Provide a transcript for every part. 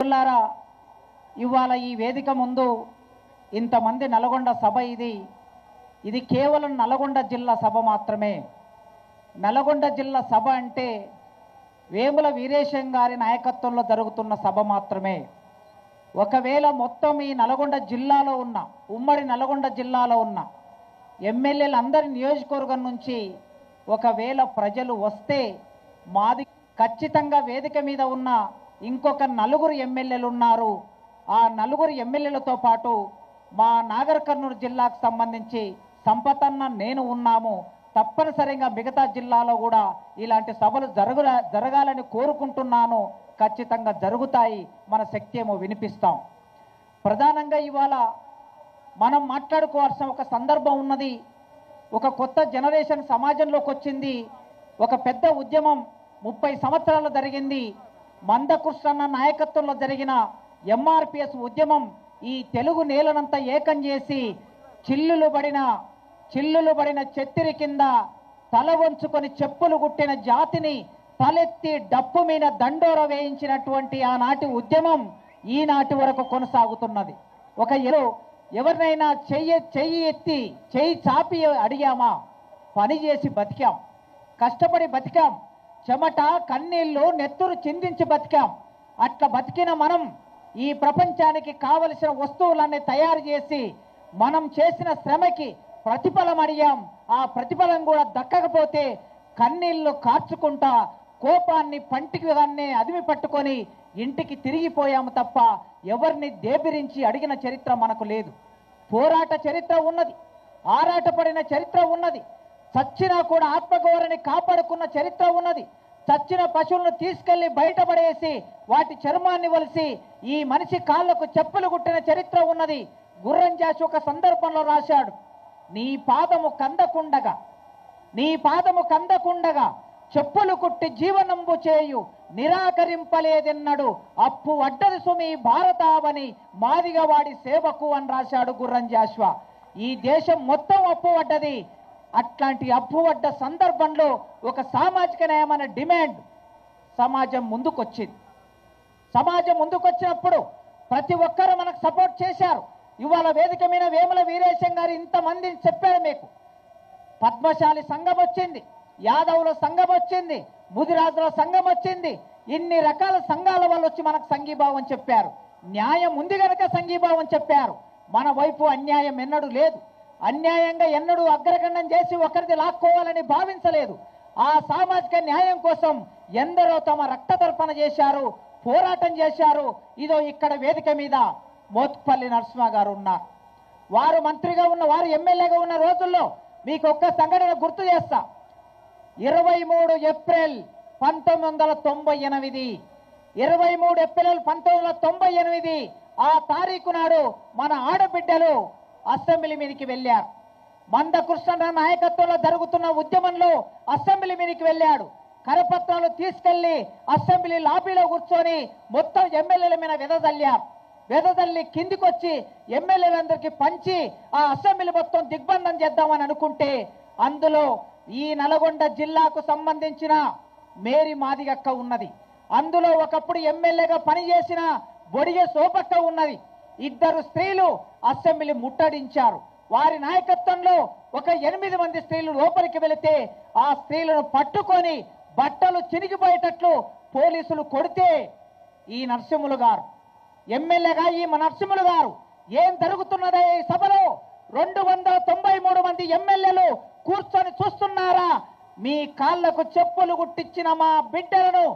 మిత్రులారా ఇవాళ ఈ వేదిక ముందు ఇంతమంది నల్గొండ సభ ఇది. ఇది కేవలం నల్గొండ జిల్లా సభ మాత్రమే. నల్గొండ జిల్లా సభ అంటే వేముల వీరేశం గారి నాయకత్వంలో జరుగుతున్న సభ మాత్రమే. ఒకవేళ మొత్తం ఈ నల్గొండ జిల్లాలో ఉన్న ఉమ్మడి నల్గొండ జిల్లాలో ఉన్న ఎమ్మెల్యేలందరి నియోజకవర్గం నుంచి ఒకవేళ ప్రజలు వస్తే మాది ఖచ్చితంగా వేదిక మీద ఉన్న ఇంకొక నలుగురు ఎమ్మెల్యేలు ఉన్నారు. ఆ నలుగురు ఎమ్మెల్యేలతో పాటు మా నాగర్ కర్నూలు జిల్లాకు సంబంధించి సంపతన్న నేను ఉన్నాము. తప్పనిసరిగా మిగతా జిల్లాలో కూడా ఇలాంటి సభలు జరగ జరగాలని కోరుకుంటున్నాను. ఖచ్చితంగా జరుగుతాయి. మన శక్తి ఏమో వినిపిస్తాం. ప్రధానంగా ఇవాళ మనం మాట్లాడుకోవాల్సిన ఒక సందర్భం ఉన్నది. ఒక కొత్త జనరేషన్ సమాజంలోకి వచ్చింది. ఒక పెద్ద ఉద్యమం ముప్పై సంవత్సరాలు జరిగింది. మందకృష్ణన్న నాయకత్వంలో జరిగిన ఎంఆర్పిఎస్ ఉద్యమం ఈ తెలుగు నేలనంతా ఏకం చేసి చిల్లులు పడిన చిల్లులు పడిన చెత్తిరి కింద తల వంచుకొని చెప్పులు కుట్టిన జాతిని తలెత్తి డప్పు మీద దండోర వేయించినటువంటి ఆనాటి ఉద్యమం ఈనాటి వరకు కొనసాగుతున్నది. ఒక ఎరు ఎవరినైనా చెయ్యి చెయ్యి ఎత్తి చెయ్యి చాపి అడిగామా? పని చేసి బతికాం. కష్టపడి బతికాం. చెమట కన్నీళ్ళు నెత్తురు చిందించి బతికాం. అట్లా బతికిన మనం ఈ ప్రపంచానికి కావలసిన వస్తువులన్నీ తయారు చేసి మనం చేసిన శ్రమకి ప్రతిఫలం అడిగాం. ఆ ప్రతిఫలం కూడా దక్కకపోతే కన్నీళ్ళు కార్చుకుంటా కోపాన్ని పంటికి దాన్ని అదిమి పట్టుకొని ఇంటికి తిరిగిపోయాము తప్ప ఎవరిని దేబిరించి అడిగిన చరిత్ర మనకు లేదు. పోరాట చరిత్ర ఉన్నది. ఆరాటపడిన చరిత్ర ఉన్నది. చచ్చినా కూడా ఆత్మగౌరవాన్ని కాపాడుకున్న చరిత్ర ఉన్నది. చచ్చిన పశువులను తీసుకెళ్ళి బయటపడేసి వాటి చర్మాన్ని వలిసి ఈ మనిషి కాళ్ళకు చెప్పులు కుట్టిన చరిత్ర ఉన్నది. గుర్రం చేసి ఒక సందర్భంలో రాశాడు. నీ పాదము కందకుండగా నీ పాదము కందకుండగా చెప్పులు కుట్టి జీవనంబు చేయు నిరాకరింపలేదెన్నడు. అప్పు అడ్డది సుమి భారతావని మాదిగవాడి సేవకు అని రాశాడు గుర్రం జాష్వా ఈ దేశం మొత్తం అప్పు అడ్డది అట్లాంటి అప్పు పడ్డ సందర్భంలో ఒక సామాజిక న్యాయమైన డిమాండ్ సమాజం ముందుకొచ్చింది. సమాజం ముందుకొచ్చినప్పుడు ప్రతి ఒక్కరూ మనకు సపోర్ట్ చేశారు. ఇవాళ వేదిక మీద వేముల వీరేశం గారు ఇంతమందిని చెప్పారు మీకు. పద్మశాలి సంఘం వచ్చింది యాదవుల సంఘం వచ్చింది ముదిరాజుల సంఘం వచ్చింది. ఇన్ని రకాల సంఘాల వాళ్ళు వచ్చి మనకు సంఘీభావం చెప్పారు. న్యాయం ఉంది గనక సంఘీభావం చెప్పారు. మన వైపు అన్యాయం ఎన్నడూ లేదు. అన్యాయంగా ఎన్నడూ అగ్రగండం చేసి ఒకరిది లాక్కోవాలని భావించలేదు. ఆ సామాజిక న్యాయం కోసం ఎందరో తమ రక్త తర్పణ చేశారు పోరాటం చేశారు. ఇదో ఇక్కడ వేదిక మీద మోత్పల్లి నరసింహ గారు ఉన్నారు. వారు మంత్రిగా ఉన్న వారు ఎమ్మెల్యేగా ఉన్న రోజుల్లో మీకు ఒక్క సంఘటన గుర్తు చేస్తా. ఇరవై మూడు ఏప్రిల్ పంతొమ్మిది వందల తొంభై ఎనిమిది. ఇరవై మూడు ఏప్రిల్ పంతొమ్మిది వందల తొంభై ఎనిమిది. ఆ తారీఖు నాడు మన ఆడబిడ్డలు అసెంబ్లీ మీదకి వెళ్ళారు. మంద కృష్ణ నాయకత్వంలో జరుగుతున్న ఉద్యమంలో అసెంబ్లీ మీదకి వెళ్ళాడు. కరపత్రాలు తీసుకెళ్ళి అసెంబ్లీ లాబీలో కూర్చొని మొత్తం ఎమ్మెల్యేల మీద వెదజల్లారు. వెదజల్లి కిందికొచ్చి ఎమ్మెల్యేలందరికీ పంచి ఆ అసెంబ్లీ మొత్తం దిగ్బంధం చేద్దామని అనుకుంటే అందులో ఈ నల్గొండ జిల్లాకు సంబంధించిన మేరీ మాదిగక్క ఉన్నది. అందులో ఒకప్పుడు ఎమ్మెల్యేగా పనిచేసిన బొడిగే సోపక్క ఉన్నది. ఇద్దరు స్త్రీలు అసెంబ్లీ ముట్టడించారు. వారి నాయకత్వంలో ఒక ఎనిమిది మంది స్త్రీలు లోపలికి వెళితే ఆ స్త్రీలను పట్టుకొని బట్టలు చినిగిపోయేటట్లు పోలీసులు కొడితే ఈ నరసింహులు గారు. ఎమ్మెల్యేగా ఈ నరసింహులు గారు. ఏం జరుగుతున్నదే ఈ సభలో? రెండు వందల తొంభై మూడు మంది ఎమ్మెల్యేలు కూర్చొని చూస్తున్నారా? మీ కాళ్ళకు చెప్పులు గుట్టించిన మా బిడ్డలను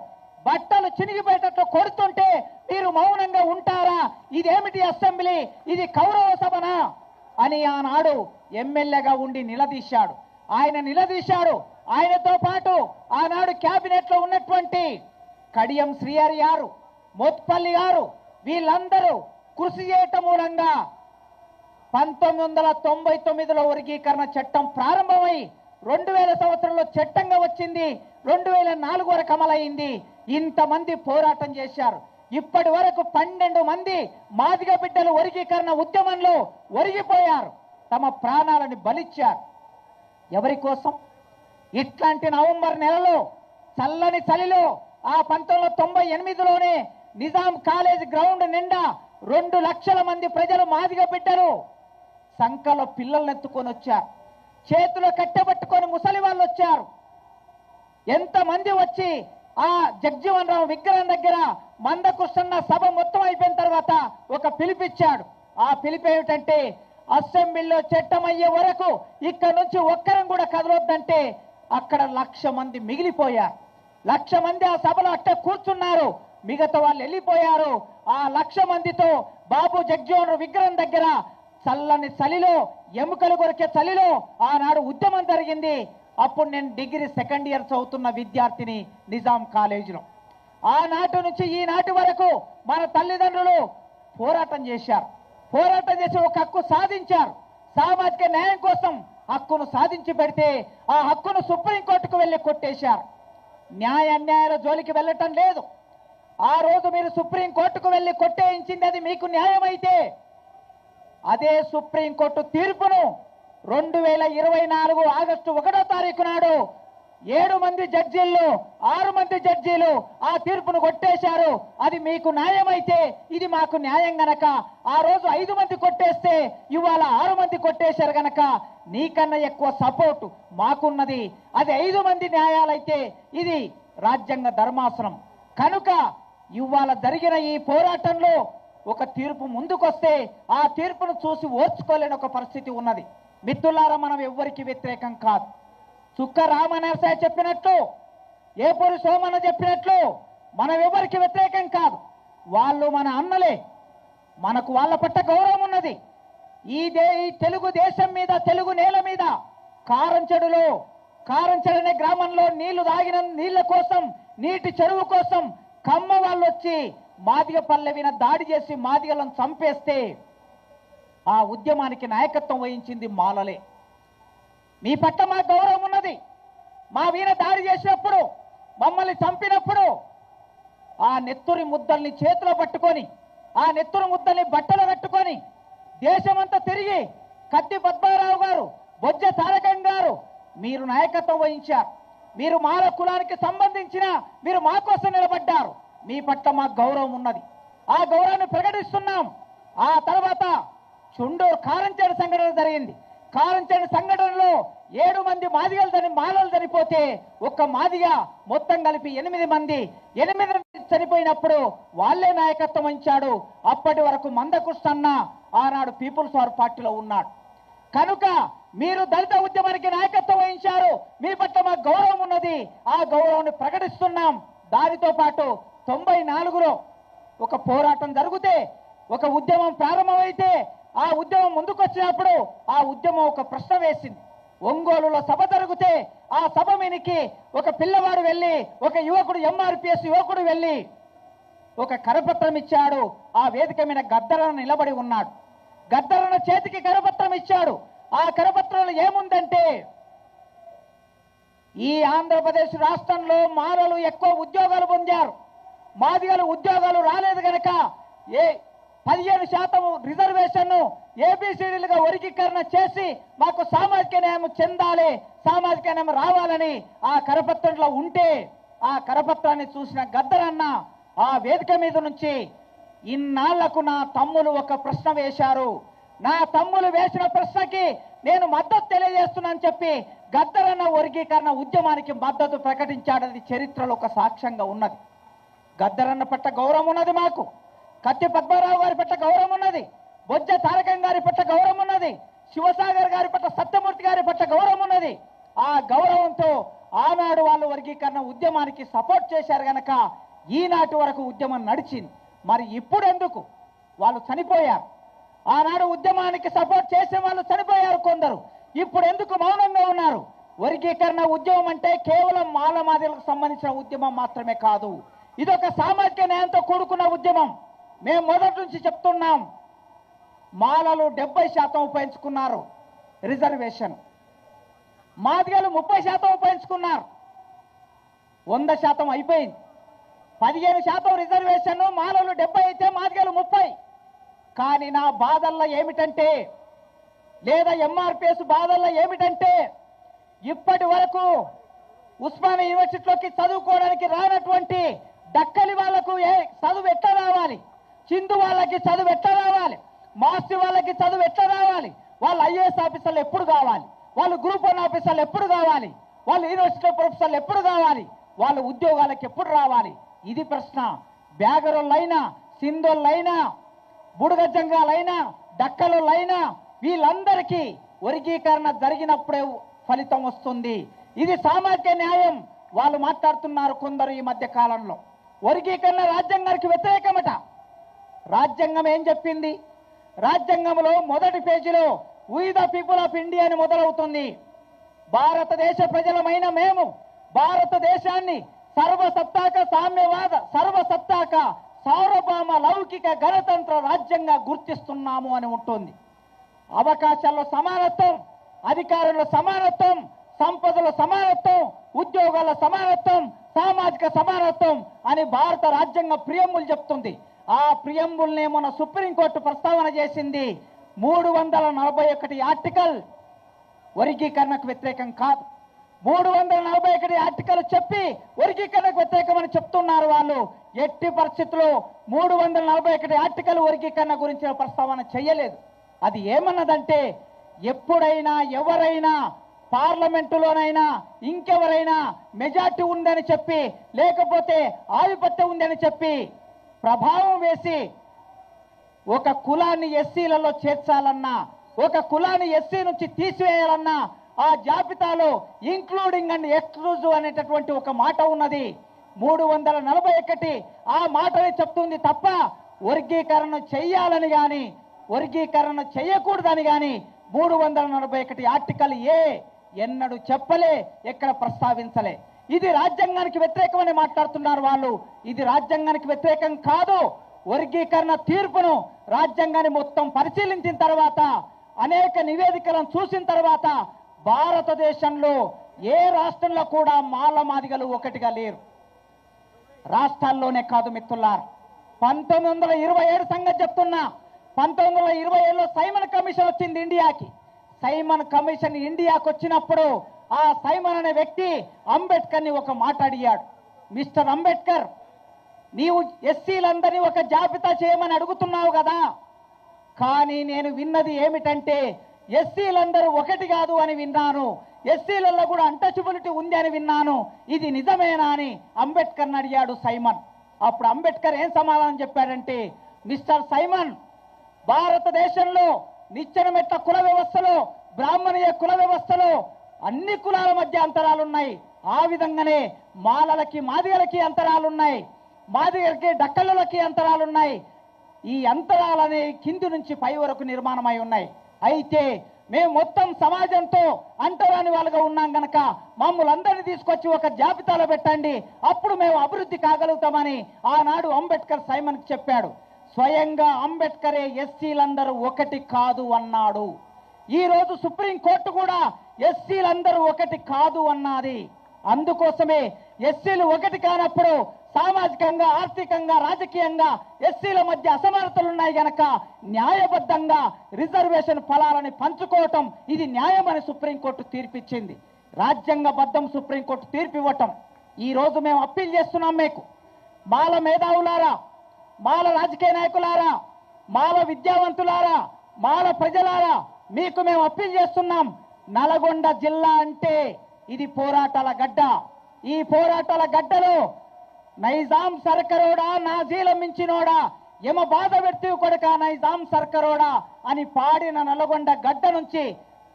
బట్టలు చినిగిపోయేటట్లు కొడుతుంటే మీరు మౌనంగా ఉంటారా? ఇదేమిటి అసెంబ్లీ? ఇది కౌరవ సభనా? అని ఆనాడు ఎమ్మెల్యేగా ఉండి నిలదీశాడు. ఆయన నిలదీశాడు. ఆయనతో పాటు ఆనాడు కేబినెట్లో ఉన్నటువంటి కడియం శ్రీహరి గారు మోత్పల్లి గారు వీళ్ళందరూ కృషి చేయటం మూలంగా పంతొమ్మిది వందల తొంభై తొమ్మిదిలో వర్గీకరణ చట్టం ప్రారంభమై రెండు వేల సంవత్సరంలో చట్టంగా వచ్చింది. రెండు వేల నాలుగు వరకు అమలైంది ఇంతమంది పోరాటం చేశారు. ఇప్పటి వరకు పన్నెండు మంది మాదిగ బిడ్డలు వర్గీకరణ ఉద్యమంలో ఒరిగిపోయారు. తమ ప్రాణాలను బలిచ్చారు. ఎవరి కోసం? ఇట్లాంటి నవంబర్ నెలలో చల్లని చలిలో ఆ పంతొమ్మిది వందల తొంభై ఎనిమిదిలోనే నిజాం కాలేజ్ గ్రౌండ్ నిండా రెండు లక్షల మంది ప్రజలు మాదిగా పెట్టారు సంఖలో పిల్లల్ని ఎత్తుకొని వచ్చారు. చేతులు కట్టబెట్టుకొని ముసలి వాళ్ళు వచ్చారు. ఎంతమంది వచ్చి ఆ జగ్జీవన్ రావు విగ్రహం దగ్గర మందకృష్ణన్న సభ మొత్తం అయిపోయిన తర్వాత ఒక పిలిపిచ్చాడు. ఆ పిలుపు ఏమిటంటే అసెంబ్లీలో చట్టం అయ్యే వరకు ఇక్కడ నుంచి ఒక్కరం కూడా కదలొద్దంటే అక్కడ లక్ష మంది మిగిలిపోయారు. లక్ష మంది ఆ సభలో అట్ట కూర్చున్నారు. మిగతా వాళ్ళు వెళ్ళిపోయారు. ఆ లక్ష మందితో బాబు జగ్జీవన్ విగ్రహం దగ్గర చల్లని చలిలో ఎముకలు కొరికే చలిలో ఆనాడు ఉద్యమం జరిగింది. అప్పుడు నేను డిగ్రీ సెకండ్ ఇయర్ చదువుతున్న విద్యార్థిని నిజాం కాలేజీలో. ఆనాటి నుంచి ఈనాటి వరకు మన తల్లిదండ్రులు పోరాటం చేశారు. పోరాటం చేసి ఒక హక్కు సాధించారు. సామాజిక న్యాయం కోసం హక్కును సాధించి పెడితే ఆ హక్కును సుప్రీంకోర్టుకు వెళ్ళి కొట్టేశారు. న్యాయ అన్యాయాల జోలికి వెళ్ళటం లేదు. ఆ రోజు మీరు సుప్రీంకోర్టుకు వెళ్ళి కొట్టేయించింది అది మీకు న్యాయమైతే అదే సుప్రీంకోర్టు తీర్పును రెండు వేల ఇరవై నాలుగు ఆగస్టు ఒకటో తారీఖు నాడు ఏడు మంది జడ్జీల్లో ఆరు మంది జడ్జీలు ఆ తీర్పును కొట్టేశారు. అది మీకు న్యాయమైతే ఇది మాకు న్యాయం గనక. ఆ రోజు ఐదు మంది కొట్టేస్తే ఇవాళ ఆరు మంది కొట్టేశారు గనక. నీకన్నా ఎక్కువ సపోర్టు మాకున్నది. అది ఐదు మంది న్యాయాలైతే ఇది రాజ్యాంగ ధర్మాసనం. కనుక ఇవాళ జరిగిన ఈ పోరాటంలో ఒక తీర్పు ముందుకొస్తే ఆ తీర్పును చూసి ఓర్చుకోలేని ఒక పరిస్థితి ఉన్నది. మిత్రులారా మనం ఎవ్వరికి వ్యతిరేకం కాదు. చుక్క రామనరసాయ చెప్పినట్లు ఏపూరి సోమన్న చెప్పినట్లు మనం ఎవరికి వ్యతిరేకం కాదు. వాళ్ళు మన అన్నలే. మనకు వాళ్ళ పట్ల గౌరవం ఉన్నది. ఈ దే ఈ తెలుగు దేశం మీద తెలుగు నేల మీద కారంచెడులో కారంచెడు అనే గ్రామంలో నీళ్ళు తాగిన నీళ్ళ కోసం నీటి చెరువు కోసం కమ్మ వాళ్ళు వచ్చి మాదిగ పల్లెవిన దాడి చేసి మాదిగలను చంపేస్తే ఆ ఉద్యమానికి నాయకత్వం వహించింది మాలలే. మీ పట్ల మా గౌరవం ఉన్నది. మా వీర దాడి చేసినప్పుడు మమ్మల్ని చంపినప్పుడు ఆ నెత్తురి ముద్దల్ని చేతిలో పట్టుకొని ఆ నెత్తురు ముద్దల్ని బట్టలు కట్టుకొని దేశమంతా తిరిగి కత్తి పద్మారావు గారు బొజ్జ తారకం గారు మీరు నాయకత్వం వహించారు. మీరు మాల కులానికి సంబంధించిన మీరు మా కోసం నిలబడ్డారు. మీ పట్ల మాకు గౌరవం ఉన్నది. ఆ గౌరవాన్ని ప్రకటిస్తున్నాం. ఆ తర్వాత చుండూరు కారంచేడు సంఘటన జరిగింది. కారంచేడు సంఘటనలో ఏడు మంది మాదిగలు చని మాలలు చనిపోతే ఒక్క మాదిగ మొత్తం కలిపి ఎనిమిది మంది. ఎనిమిది మంది చనిపోయినప్పుడు వాళ్ళే నాయకత్వం వహించాడు. అప్పటి వరకు మందకృష్ణన్న ఆనాడు పీపుల్స్ వార్ పార్టీలో ఉన్నాడు. కనుక మీరు దళిత ఉద్యమానికి నాయకత్వం వహించారు. మీ పట్ల మా గౌరవం ఉన్నది. ఆ గౌరవాన్ని ప్రకటిస్తున్నాం. దానితో పాటు తొంభై నాలుగులో ఒక పోరాటం జరిగితే ఒక ఉద్యమం ప్రారంభమైతే ఆ ఉద్యమం ముందుకొచ్చినప్పుడు ఆ ఉద్యమం ఒక ప్రశ్న వేసింది. ఒంగోలులో సభ జరిగితే ఆ సభ మీనికి ఒక పిల్లవాడు వెళ్ళి ఒక యువకుడు ఎంఆర్పిఎస్ యువకుడు వెళ్ళి ఒక కరపత్రం ఇచ్చాడు. ఆ వేదిక మీద గద్దరన నిలబడి ఉన్నాడు. గద్దరన చేతికి కరపత్రం ఇచ్చాడు. ఆ కరపత్రంలో ఏముందంటే ఈ ఆంధ్రప్రదేశ్ రాష్ట్రంలో మాలలు ఎక్కువ ఉద్యోగాలు పొందారు. మాదిగలు ఉద్యోగాలు రాలేదు కనుక ఏ పదిహేను శాతం రిజర్వేషన్ను ఏబిసిడీలుగా వర్గీకరణ చేసి మాకు సామాజిక న్యాయం చెందాలి సామాజిక న్యాయం రావాలని ఆ కరపత్రంలో ఉంటే ఆ కరపత్రాన్ని చూసిన గద్దరన్న ఆ వేదిక మీద నుంచి ఇన్నాళ్ళకు నా తమ్ములు ఒక ప్రశ్న వేశారు. నా తమ్ములు వేసిన ప్రశ్నకి నేను మద్దతు తెలియజేస్తున్నానని చెప్పి గద్దరన్న వర్గీకరణ ఉద్యమానికి మద్దతు ప్రకటించాడని చరిత్రలో ఒక సాక్ష్యంగా ఉన్నది. గద్దరన్న పట్ల గౌరవం ఉన్నది మాకు. కత్తి పద్మారావు గారి పట్ల గౌరవం ఉన్నది. బొజ్జ తారకం గారి పట్ల గౌరవం ఉన్నది. శివసాగర్ గారి పట్ల సత్యమూర్తి గారి పట్ల గౌరవం ఉన్నది. ఆ గౌరవంతో ఆనాడు వాళ్ళు వర్గీకరణ ఉద్యమానికి సపోర్ట్ చేశారు గనక ఈనాటి వరకు ఉద్యమం నడిచింది. మరి ఇప్పుడు ఎందుకు వాళ్ళు చనిపోయారు. ఆనాడు ఉద్యమానికి సపోర్ట్ చేసే వాళ్ళు చనిపోయారు కొందరు. ఇప్పుడు ఎందుకు మౌనంగా ఉన్నారు? వర్గీకరణ ఉద్యమం అంటే కేవలం మాలమాదిలకు సంబంధించిన ఉద్యమం మాత్రమే కాదు. ఇది ఒక సామాజిక న్యాయంతో కూడుకున్న ఉద్యమం. మేము మొదటి నుంచి చెప్తున్నాం మాలలు డెబ్బై శాతం ఉపయోగించుకున్నారు రిజర్వేషన్. మాదిగలు ముప్పై శాతం ఉపయోగించుకున్నారు వంద శాతం అయిపోయింది. పదిహేను శాతం రిజర్వేషన్ మాలలు డెబ్బై అయితే మాదిగలు ముప్పై. కానీ నా బాధల్లో ఏమిటంటే లేదా ఎంఆర్పిఎస్ బాధల్లో ఏమిటంటే ఇప్పటి వరకు ఉస్మానియా యూనివర్సిటీలోకి చదువుకోవడానికి రానటువంటి దక్కలి వాళ్ళకు ఏ చదువు ఎట్లా రావాలి? చిందు వాళ్ళకి చదువు ఎట్లా రావాలి? మాస్టర్ వాళ్ళకి చదువు ఎట్లా రావాలి? వాళ్ళు ఐఏఎస్ ఆఫీసర్లు ఎప్పుడు కావాలి? వాళ్ళు గ్రూప్ వన్ ఆఫీసర్లు ఎప్పుడు కావాలి? వాళ్ళు యూనివర్సిటీ ప్రొఫెసర్లు ఎప్పుడు కావాలి? వాళ్ళ ఉద్యోగాలకు ఎప్పుడు రావాలి? ఇది ప్రశ్న. బ్యాగరోళ్ళైనా సింధోళ్ళైనా బుడగజంగాలైనా డక్కలోళ్ళైనా వీళ్ళందరికీ వర్గీకరణ జరిగినప్పుడే ఫలితం వస్తుంది. ఇది సామాజిక న్యాయం. వాళ్ళు మాట్లాడుతున్నారు కొందరు ఈ మధ్య కాలంలో. వర్గీకరణ రాజ్యాంగానికి వ్యతిరేకమట. రాజ్యాంగం ఏం చెప్పింది? రాజ్యాంగంలో మొదటి పేజీలో we the people of India అని మొదలవుతుంది. భారతదేశ ప్రజలమైన మేము భారతదేశాన్ని సర్వసత్తాక సామ్యవాద సర్వసత్తాక సార్వభౌమ లౌకిక గణతంత్ర రాజ్యంగా గుర్తిస్తున్నాము అని ఉంటుంది. అవకాశాల్లో సమానత్వం అధికారుల సమానత్వం సంపదల సమానత్వం ఉద్యోగాల సమానత్వం సామాజిక సమానత్వం అని భారత రాజ్యాంగ ప్రియంబులు చెప్తుంది. ఆ ప్రియంబుల్నే మన సుప్రీంకోర్టు ప్రస్తావన చేసింది. మూడు వందల నలభై ఒకటి ఆర్టికల్ వర్గీకరణకు వ్యతిరేకం కాదు. మూడు వందల నలభై ఒకటి ఆర్టికల్ చెప్పి వర్గీకరణకు వ్యతిరేకమని చెప్తున్నారు వాళ్ళు. ఎట్టి పరిస్థితుల్లో మూడు వందల నలభై ఒకటి ఆర్టికల్ వర్గీకరణ గురించిన ప్రస్తావన చేయలేదు. అది ఏమన్నదంటే ఎప్పుడైనా ఎవరైనా పార్లమెంటులోనైనా ఇంకెవరైనా మెజార్టీ ఉందని చెప్పి లేకపోతే ఆధిపత్యం ఉందని చెప్పి ప్రభావం వేసి ఒక కులాన్ని ఎస్సీలలో చేర్చాలన్నా ఒక కులాన్ని ఎస్సీ నుంచి తీసివేయాలన్నా ఆ జాబితాలో ఇంక్లూడింగ్ అండ్ ఎక్స్క్లూజివ్ అనేటటువంటి ఒక మాట ఉన్నది. మూడు వందల నలభై ఒకటి ఆ మాటని చెప్తుంది తప్ప వర్గీకరణ చెయ్యాలని గాని వర్గీకరణ చేయకూడదని గాని మూడు వందల నలభై ఒకటి ఆర్టికల్ ఏ ఎన్నడూ చెప్పలే ఎక్కడ ప్రస్తావించలే. ఇది రాజ్యాంగానికి వ్యతిరేకమని మాట్లాడుతున్నారు వాళ్ళు. ఇది రాజ్యాంగానికి వ్యతిరేకం కాదు. వర్గీకరణ తీర్పును రాజ్యాంగాన్ని మొత్తం పరిశీలించిన తర్వాత అనేక నివేదికలను చూసిన తర్వాత భారతదేశంలో ఏ రాష్ట్రంలో కూడా మాల మాదిగలు ఒకటిగా లేరు. రాష్ట్రాల్లోనే కాదు మిత్రులారు. పంతొమ్మిది వందల ఇరవై ఏడు సంగతి చెప్తున్నా. పంతొమ్మిది వందల ఇరవై ఏడులో సైమన్ కమిషన్ వచ్చింది ఇండియాకి. సైమన్ కమిషన్ ఇండియాకు వచ్చినప్పుడు ఆ సైమన్ అనే వ్యక్తి అంబేద్కర్ని ఒక మాట అడిగాడు. మిస్టర్ అంబేద్కర్ నీవు ఎస్సీలందరినీ ఒక జాబితా చేయమని అడుగుతున్నావు కదా. కానీ నేను విన్నది ఏమిటంటే ఎస్సీలందరూ ఒకటి కాదు అని విన్నాను. ఎస్సీలలో కూడా అంటచబిలిటీ ఉంది అని విన్నాను. ఇది నిజమేనా అని అంబేద్కర్ని అడిగాడు సైమన్. అప్పుడు అంబేద్కర్ ఏం సమాధానం చెప్పాడంటే మిస్టర్ సైమన్ భారతదేశంలో నిచ్చెన మెట్ల కుల వ్యవస్థలో బ్రాహ్మణీయ కుల వ్యవస్థలో అన్ని కులాల మధ్య అంతరాలున్నాయి. ఆ విధంగానే మాలలకి మాదిగలకి అంతరాలున్నాయి. మాదిగలకి డక్కలకి అంతరాలున్నాయి. ఈ అంతరాలనే కింది నుంచి పై వరకు నిర్మాణమై ఉన్నాయి. అయితే మేము మొత్తం సమాజంతో అంటరాని వాళ్ళుగా ఉన్నాం గనక మమ్మల్ని అందరినీ తీసుకొచ్చి ఒక జాబితాలో పెట్టండి. అప్పుడు మేము అభివృద్ధి కాగలుగుతామని ఆనాడు అంబేద్కర్ సైమన్కి చెప్పాడు. స్వయంగా అంబేద్కరే ఎస్సీలందరూ ఒకటి కాదు అన్నాడు. ఈరోజు సుప్రీంకోర్టు సుప్రీం కోర్టు కూడా ఎస్సీలందరూ ఒకటి కాదు అన్నది. అందుకోసమే ఎస్సీలు ఒకటి కానప్పుడు సామాజికంగా ఆర్థికంగా రాజకీయంగా ఎస్సీల మధ్య అసమానతలు ఉన్నాయి గనక న్యాయబద్ధంగా రిజర్వేషన్ ఫలాలని పంచుకోవటం ఇది న్యాయమని సుప్రీంకోర్టు తీర్పిచ్చింది. రాజ్యాంగబద్ధం సుప్రీంకోర్టు తీర్పు ఇవ్వటం ఈరోజు మేము అప్పీల్ చేస్తున్నాం మీకు. మాల మేధావులారా మాల రాజకీయ నాయకులారా మాల విద్యావంతులారా మాల ప్రజలారా మీకు మేము అప్పీల్ చేస్తున్నాం. నల్గొండ జిల్లా అంటే ఇది పోరాటాల గడ్డ. ఈ పోరాటాల గడ్డలో నైజాం సర్కరోడా నాజీల మించినోడా యమ బాధ పెట్టి కొడుక నైజాం సర్కరోడా అని పాడిన నల్గొండ గడ్డ నుంచి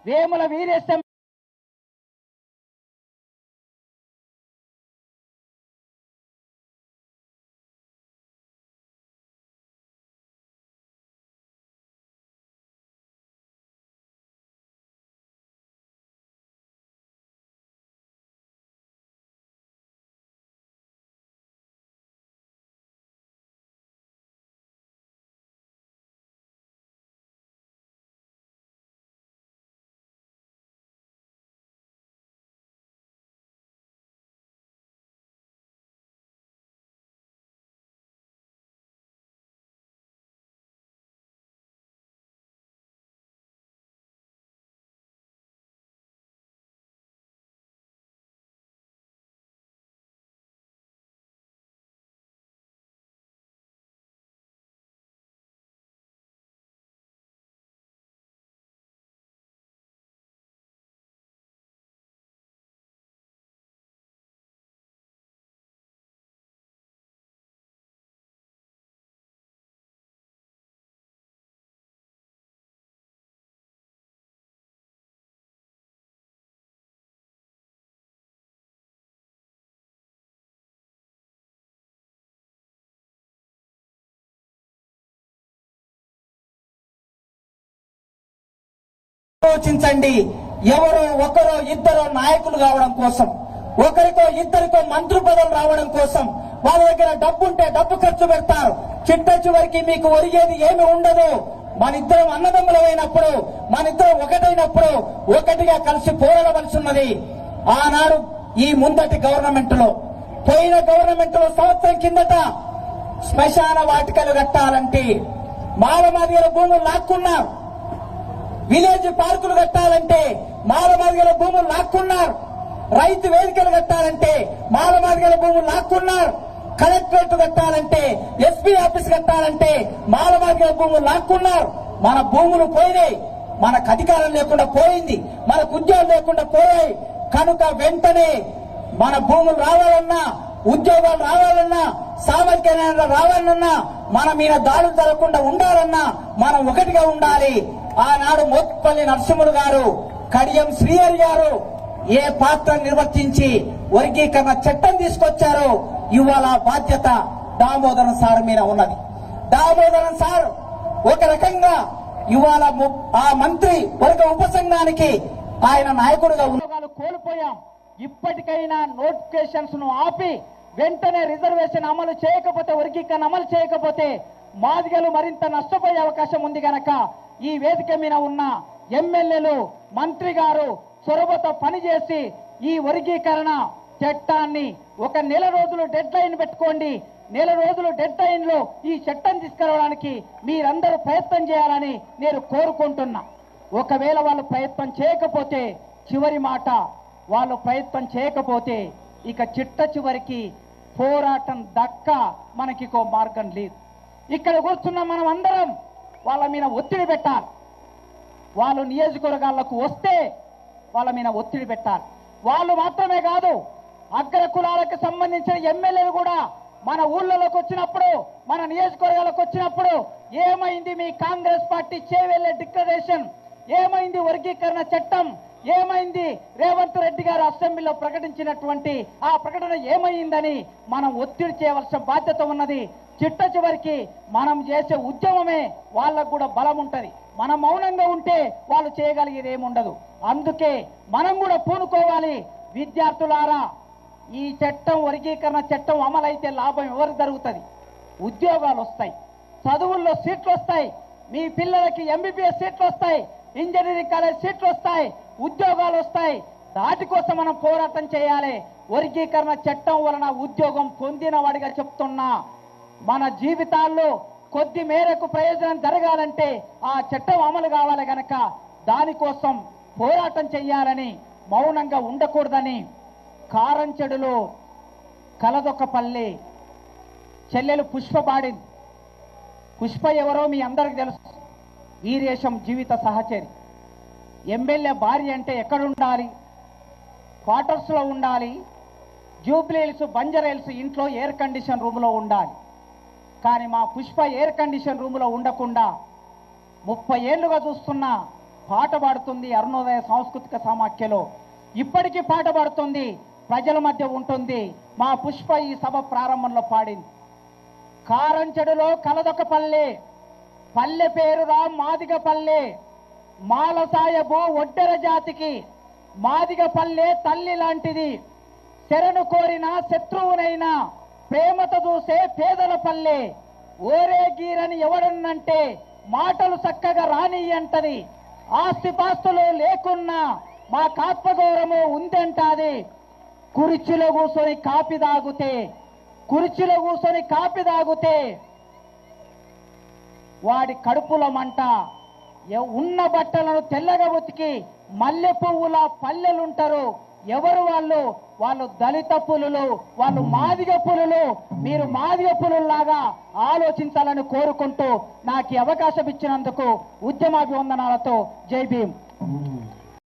వేముల వీరేశం ఆలోచించండి. ఎవరు ఒకరో ఇద్దరు నాయకులు కావడం కోసం ఒకరికో ఇద్దరికో మంత్రి పదవులు రావడం కోసం వాళ్ళ దగ్గర డబ్బు ఉంటే డబ్బు ఖర్చు పెడతారు. చిట్ట చివరికి మీకు ఒరిగేది ఏమి ఉండదు. మన ఇద్దరం అన్నదమ్ములమైనప్పుడు మన ఇద్దరం ఒకటైనప్పుడు ఒకటిగా కలిసి పోరాడవలసి ఉన్నది. ఆనాడు ఈ ముందటి గవర్నమెంట్లో పోయిన గవర్నమెంట్లో సంవత్సరం కిందట శ్మశాన వాటికలు కట్టాలంటే మాలమాదిగల భూములు లాక్కున్నారు. విలేజ్ పార్కులు కట్టాలంటే మాలమాదిగల భూములు లాక్కున్నారు. రైతు వేదికలు కట్టాలంటే మాలమాదిగల భూములు లాక్కున్నారు. కలెక్టరేట్ కట్టాలంటే ఎస్పీ ఆఫీస్ కట్టాలంటే మాలమాదిగల భూములు లాక్కున్నారు. మన భూములు పోయినాయి. మనకు అధికారం లేకుండా పోయింది. మనకు ఉద్యోగం లేకుండా పోయాయి. కనుక వెంటనే మన భూములు రావాలన్నా ఉద్యోగాలు రావాలన్నా సామాజిక న్యాయం రావాలన్నా మన మీద దాడులు జరగకుండా ఉండాలన్నా మనం ఒకటిగా ఉండాలి. ఆనాడు మోత్పల్లి నరసింహుడు గారు కడియం శ్రీహరి గారు ఏ పాత్ర నిర్వర్తించి వర్గీకరణ చట్టం తీసుకొచ్చారో ఇవాళ బాధ్యత దామోదరం సార్ మీద ఉన్నది. దామోదరం సార్ ఒక రకంగా ఇవాళ ము- ఆ మంత్రి వర్గ ఉపసంఘానికి ఆయన నాయకుడుగా ఉద్యోగాలు కోల్పోయాం. ఇప్పటికైనా నోటిఫికేషన్స్ను ఆపి వెంటనే రిజర్వేషన్ అమలు చేయకపోతే వర్గీకరణ అమలు చేయకపోతే మాదిగలు మరింత నష్టపోయే అవకాశం ఉంది గనక ఈ వేదిక మీద ఉన్న ఎమ్మెల్యేలు మంత్రి గారు చొరవతో పనిచేసి ఈ వర్గీకరణ చట్టాన్ని ఒక నెల రోజులు డెడ్ లైన్ పెట్టుకోండి. నెల రోజులు డెడ్ లైన్లో ఈ చట్టం తీసుకురావడానికి మీరందరూ ప్రయత్నం చేయాలని నేను కోరుకుంటున్నా. ఒకవేళ వాళ్ళు ప్రయత్నం చేయకపోతే చివరి మాట వాళ్ళు ప్రయత్నం చేయకపోతే ఇక చిట్ట చివరికి పోరాటం దక్క మనకి మార్గం లేదు. ఇక్కడ కూర్చున్న మనం అందరం వాళ్ళ మీద ఒత్తిడి పెట్టాలి. వాళ్ళు నియోజకవర్గాలకు వస్తే వాళ్ళ మీద ఒత్తిడి పెట్టాలి. వాళ్ళు మాత్రమే కాదు అగ్ర కులాలకు సంబంధించిన ఎమ్మెల్యేలు కూడా మన ఊళ్ళలోకి వచ్చినప్పుడు మన నియోజకవర్గాలకు వచ్చినప్పుడు ఏమైంది మీ కాంగ్రెస్ పార్టీ చేవెళ్ళే డిక్లరేషన్? ఏమైంది వర్గీకరణ చట్టం? ఏమైంది? రేవంత్ రెడ్డి గారు అసెంబ్లీలో ప్రకటించినటువంటి ఆ ప్రకటన ఏమైందని మనం ఒత్తిడి చేయవలసిన బాధ్యత ఉన్నది. చిట్ట చివరికి మనం చేసే ఉద్యమమే వాళ్ళకు కూడా బలం ఉంటుంది. మనం మౌనంగా ఉంటే వాళ్ళు చేయగలిగేది ఏముండదు అందుకే మనం కూడా పూనుకోవాలి. విద్యార్థులారా ఈ చట్టం వర్గీకరణ చట్టం అమలైతే లాభం ఎవరికి జరుగుతుంది? ఉద్యోగాలు వస్తాయి. చదువుల్లో సీట్లు వస్తాయి. మీ పిల్లలకి ఎంబీబీఎస్ సీట్లు వస్తాయి. ఇంజనీరింగ్ కాలేజ్ సీట్లు వస్తాయి. ఉద్యోగాలు వస్తాయి. దాటి కోసం మనం పోరాటం చేయాలి. వర్గీకరణ చట్టం వలన ఉద్యోగం పొందిన వాడిగా చెప్తున్నా. మన జీవితాల్లో కొద్ది మేరకు ప్రయోజనం జరగాలంటే ఆ చట్టం అమలు కావాలి గనక. దానికోసం పోరాటం చెయ్యాలని మౌనంగా ఉండకూడదని. కారంచెడులో కలదొక్కపల్లి చెల్లెలు పుష్ప పాడింది పుష్ప ఎవరో మీ అందరికి తెలుసు. వీరేశం జీవిత సహచరి. ఎమ్మెల్యే భార్య అంటే ఎక్కడుండాలి? క్వార్టర్స్లో ఉండాలి జూబ్లీహిల్స్ బంజరేల్స్ ఇంట్లో ఎయిర్ కండిషన్ రూమ్లో ఉండాలి. కానీ మా పుష్ప ఎయిర్ కండిషన్ రూమ్లో ఉండకుండా ముప్పై ఏళ్ళుగా చూస్తున్న పాట పాడుతుంది అరుణోదయ సాంస్కృతిక సమాఖ్యలో. ఇప్పటికీ పాట పాడుతుంది ప్రజల మధ్య ఉంటుంది. మా పుష్ప ఈ సభ ప్రారంభంలో పాడింది. కారంచెడులో కలదొక పల్లె పేరురా మాదిగ పల్లె. మాల సాయబు ఒడ్డెర జాతికి మాదిగ పల్లె తల్లి లాంటిది. శరణు కోరిన శత్రువునైనా ప్రేమతో చూసే పేదల పల్లె. ఓరే గీరని ఎవడన్నంటే మాటలు చక్కగా రాని అంటది ఆస్తిపాస్తులు లేకున్నా మా కాత్మగౌరము ఉందంటాది. కుర్చీలో కూర్చొని కాపి తాగుతే కుర్చీలో కూర్చొని కాపి తాగుతే. వాడి కడుపుల మంట ఉన్న బట్టలను తెల్లగా ఉతికి మల్లె పువ్వుల పల్లెలుంటారు. ఎవరు వాళ్ళు? వాళ్ళు దళిత పులులు వాళ్ళు మాదిగ పులులు. మీరు మాదిగ పులులాగా ఆలోచించాలని కోరుకుంటూ నాకు అవకాశం ఇచ్చినందుకు ఉద్యమాభివందనాలతో జై భీమ్.